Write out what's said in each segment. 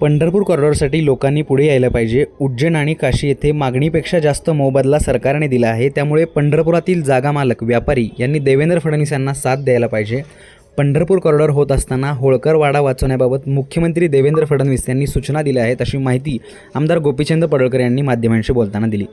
पंढरपूर कॉरिडॉरसाठी लोकांनी पुढे यायला पाहिजे. उज्जैन आणि काशी येथे मागणीपेक्षा जास्त मोबदला सरकारने दिला आहे. त्यामुळे पंढरपुरातील जागा मालक व्यापारी यांनी देवेंद्र फडणवीस यांना साथ द्यायला पाहिजे. पंढरपूर कॉरिडॉर होत असताना होळकर वाडा वाचवण्याबाबत मुख्यमंत्री देवेंद्र फडणवीस यांनी सूचना दिल्या आहेत अशी माहिती आमदार गोपीचंद पडळकर यांनी माध्यमांशी बोलताना दिली.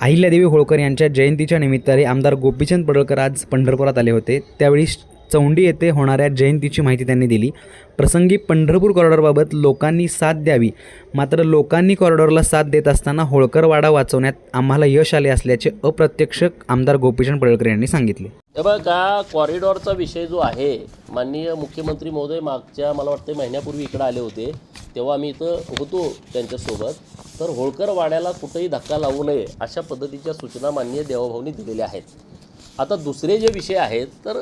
अहिल्यादेवी होळकर यांच्या जयंतीच्या निमित्ताने आमदार गोपीचंद पडळकर आज पंढरपुरात आले होते. त्यावेळी चौंडी येथे होणाऱ्या जयंतीची माहिती त्यांनी दिली. प्रसंगी पंढरपूर कॉरिडॉरबाबत लोकांनी साथ द्यावी. मात्र लोकांनी कॉरिडॉरला साथ देत असताना होळकर वाडा वाचवण्यात आम्हाला यश आले असल्याचे अप्रत्यक्ष आमदार गोपीचंद पडळकर यांनी सांगितले. तेव्हा बघा कॉरिडॉरचा विषय जो आहे माननीय मुख्यमंत्री महोदय मागच्या मला वाटतं महिन्यापूर्वी इकडे आले होते. तेव्हा आम्ही इथं होतो त्यांच्यासोबत. तर होळकर वाड्याला कुठेही धक्का लावू नये अशा पद्धतीच्या सूचना माननीय देवाभाऊनी दिलेल्या आहेत. आता दुसरे जे विषय आहेत तर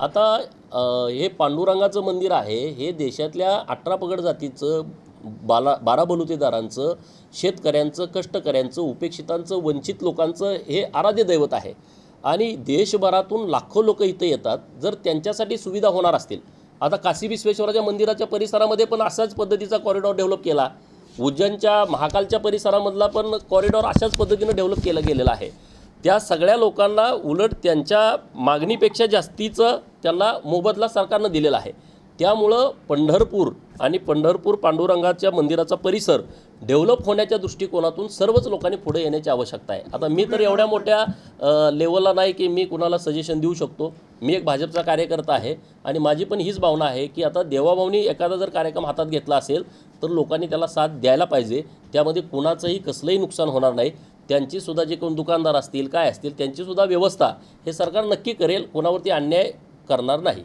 आता हे पांडुरंगाचं मंदिर आहे हे देशातल्या अठरा पगड जातीचं बाला बारा बलुतेदारांचं शेतकऱ्यांचं कष्टकऱ्यांचं उपेक्षितांचं वंचित लोकांचं हे आराध्य दैवत आहे. आणि देशभरातून लाखो लोक इथं येतात जर त्यांच्यासाठी सुविधा होणार असतील. आता काशी विश्वेश्वराच्या मंदिराच्या परिसरामध्ये पण अशाच पद्धतीचा कॉरिडॉर डेव्हलप केला. उज्जैनच्या महाकालच्या परिसरामधला पण कॉरिडॉर अशाच पद्धतीनं डेव्हलप केला गेलेला आहे. त्या सगळ्या लोकांना उलट त्यांच्या मागणीपेक्षा जास्तीचं त्यांना मोबदला सरकारनं दिलेला आहे. त्यामुळं पंढरपूर आणि पंढरपूर पांडुरंगाच्या मंदिराचा परिसर डेव्हलप होण्याच्या दृष्टिकोनातून सर्वच लोकांनी पुढे येण्याची आवश्यकता आहे. आता मी तर एवढ्या मोठ्या लेवलला नाही की मी कुणाला सजेशन देऊ शकतो. मी एक भाजपचा कार्यकर्ता आहे आणि माझी पण हीच भावना आहे की आता देवाभाऊनी एखादा जर कार्यक्रम हातात घेतला असेल तर लोकांनी त्याला साथ द्यायला पाहिजे. त्यामध्ये कुणाचंही कसलंही नुकसान होणार नाही. त्यांची सुद्धा जे कोण दुकानदार असतील काय असतील त्यांची सुद्धा व्यवस्था हे सरकार नक्की करेल. कोणावरती अन्याय करणार नाही.